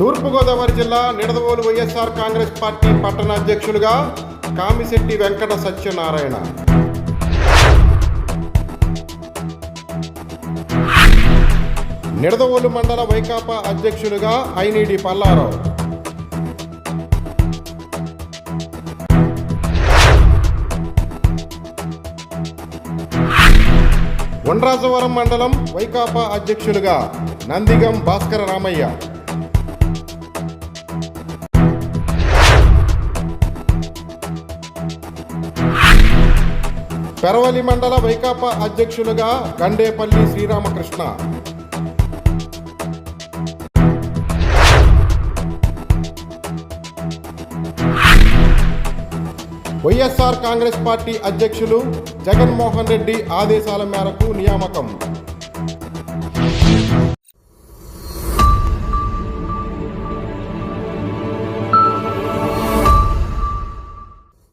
తూర్పుగోదావరి జిల్లా నిడదవోలు వైఎస్ఆర్ కాంగ్రెస్ పార్టీ పట్టణ అధ్యక్షులుగా కామిశెట్టి వెంకట సత్యనారాయణ. నిడదవోలు మండల వైకాపా అధ్యక్షులుగా ఐనీడి పల్లారావు. ఉండ్రాజవరం మండలం వైకాపా అధ్యక్షులుగా నందిగం భాస్కర రామయ్య. పెరవలి మండల వైకాపా అధ్యక్షులుగా Gandepalli Sriramakrishna. YSR Congress party అధ్యక్షులు జగన్మోహన్ రెడ్డి ఆదేశాల మేరకు నియామకం.